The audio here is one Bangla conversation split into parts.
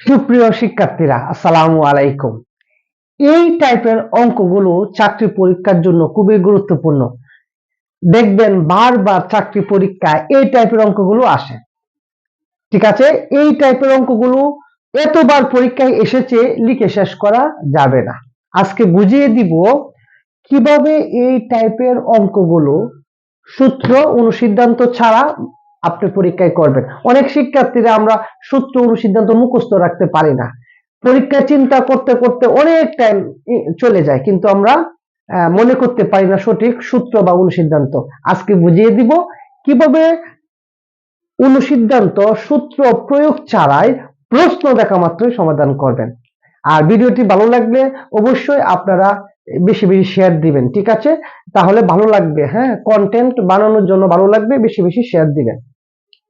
সুপ্রিয় শিক্ষার্থীরা, আসসালামু আলাইকুম। এই টাইপের অঙ্কগুলো চাকরি পরীক্ষার জন্য খুবই গুরুত্বপূর্ণ। দেখবেন বারবার চাকরি পরীক্ষায় এই টাইপের অঙ্কগুলো আসে। ঠিক আছে? এই টাইপের অঙ্কগুলো এতবার পরীক্ষায় এসেছে, লিখে শেষ করা যাবে না। আজকে বুঝিয়ে দিব কীভাবে এই টাইপের অঙ্কগুলো সূত্র অনুসিদ্ধান্ত ছাড়া আপনি পরীক্ষায় করবেন। অনেক শিক্ষার্থীরা আমরা সূত্র অনুসিদ্ধান্ত মুখস্থ রাখতে পারি না। পরীক্ষা চিন্তা করতে করতে অনেক টাইম চলে যায়, কিন্তু আমরা মনে করতে পারি না সঠিক সূত্র বা অনুসিদ্ধান্ত। আজকে বুঝিয়ে দিব কীভাবে অনুসিদ্ধান্ত, সূত্র প্রয়োগ ছাড়াই প্রশ্ন দেখা মাত্রই সমাধান করবেন। আর ভিডিওটি ভালো লাগলে অবশ্যই আপনারা বেশি বেশি শেয়ার দিবেন, ঠিক আছে? তাহলে ভালো লাগবে হ্যাঁ? কন্টেন্ট বানানোর জন্য ভালো লাগবে, বেশি বেশি শেয়ার দিবেন।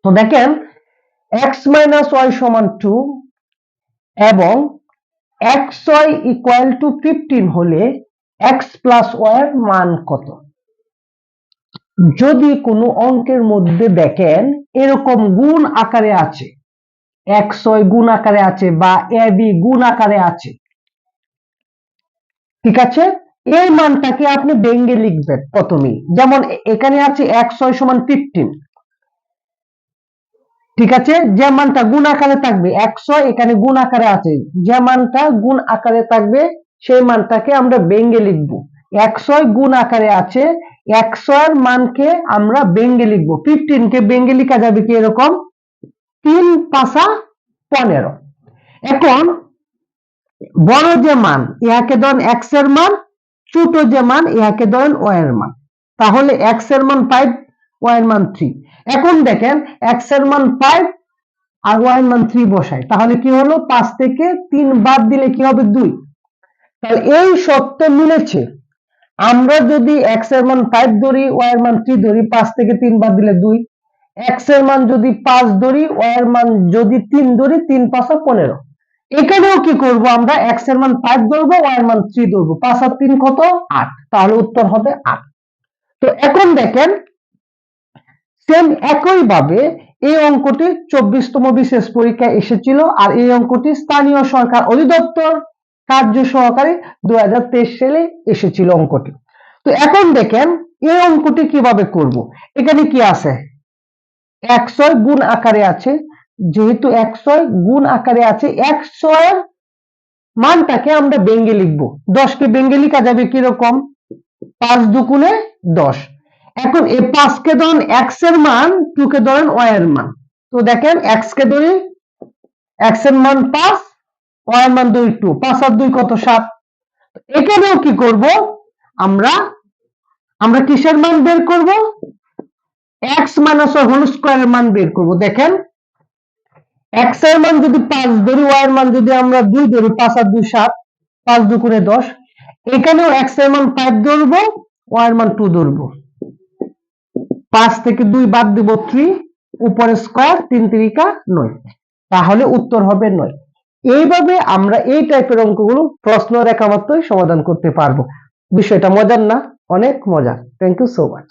তো দেখেন এক্স মাইনাস ওয়াই সমান টু এবং x y equal to fifteen হলে এক্স প্লাস ওয়াই মান কত? যদি কোনো অঙ্কের মধ্যে দেখেন, এরকম গুণ আকারে আছে এক্স ওয়াই গুণ আকারে আছে বা এ বি গুণ আকারে আছে, ঠিক আছে? এই মানটাকে আপনি ব্যঙ্গে লিখবেন প্রথমেই। যেমন এখানে আছে এক্স ওয়াই সমান ফিফটিন ঠিক আছে? যে মানটা গুণ আকারে থাকবে, একশো এখানে গুণ আকারে আছে। যে মানটা গুণ আকারে থাকবে, সেই মানটাকে আমরা বেঙ্গে লিখব। একশো গুণ আকারে আছে একশো এর মানকে আমরা ব্যঙ্গে লিখব। ফিফটিন কে বেঙ্গে লিখা যাবে কি এরকম? তিন পাশা পনেরো। এখন, বড় যে মান ইহাকে ধরেন এক্সের মান, ছোট যে মান ইহাকে ধরেন ও এর মান। তাহলে এক্সের মান ফাইভ ওয়াই এর মান থ্রি এখন দেখেন এক্সের মান ফাইভ আর ওয়াই মান থ্রি বসাই। তাহলে কি হলো? পাঁচ থেকে তিন বাদ দিলে কি হবে? দুই। তাহলে এই সত্য মিলেছে। আমরা যদি এক্সের মান ফাইভ ধরি ওয়াই এর মান থ্রি ধরি, পাঁচ থেকে তিন বাদ দিলে দুই। এক্সের মান যদি পাঁচ ধরি ওয়াই এর মান যদি তিন ধরি, তিন পাঁচা পনেরো। এখানেও কি করব আমরা? এক্সের মান ফাইভ ধরবো ওয়াই এর মান থ্রি ধরবো। পাঁচ আর তিন কত? আট। তাহলে উত্তর হবে আট। তো এখন দেখেন সেম একই ভাবে এই অঙ্কটি চব্বিশতম বিশেষ পরীক্ষায় এসেছিল আর এই অঙ্কটি স্থানীয় সরকার অধিদপ্তর কার্য সহকারী দু সালে এসেছিল অঙ্কটি। তো এখন দেখেন এই অঙ্কটি কীভাবে করব? এখানে কি আছে? একশো গুণ আকারে আছে, যেহেতু একশো গুণ আকারে আছে একশো মানটাকে আমরা বেঙ্গে লিখব। দশকে বেঙ্গে লিখা যাবে কীরকম? পাঁচ দুগুণে দশ। এখন এই পাঁচকে ধরেন এক্সের মান টু কে ধরেন ওয়াই এর মান। তো দেখেন এক্স কে ধরি এক্সের মান পাঁচ ওয়াই এর মান দুই টু পাঁচ আর দুই কত সাত? এখানেও কি করব? আমরা আমরা কিসের মান বের করব? এক্স মাইনাস হোল স্কোয়ারের মান বের করব। দেখেন এক্সের মান যদি পাঁচ ধরি ওয়াই এর মান যদি আমরা দুই ধরি, পাঁচ আর দুই সাত, পাঁচ দুগুণে দশ। এখানেও এক্সের মান ফাইভ ধরবো ওয়াই এর মান টু ধরবো। পাঁচ থেকে দুই বাদ দিব থ্রি উপরে স্কোয়ার তিন তিরিকা নয়। তাহলে উত্তর হবে নয়। এইভাবে আমরা এই টাইপের অঙ্কগুলো প্রশ্ন রেখা মাত্রই সমাধান করতে পারব। বিষয়টা মজার না, অনেক মজার। Thank you so much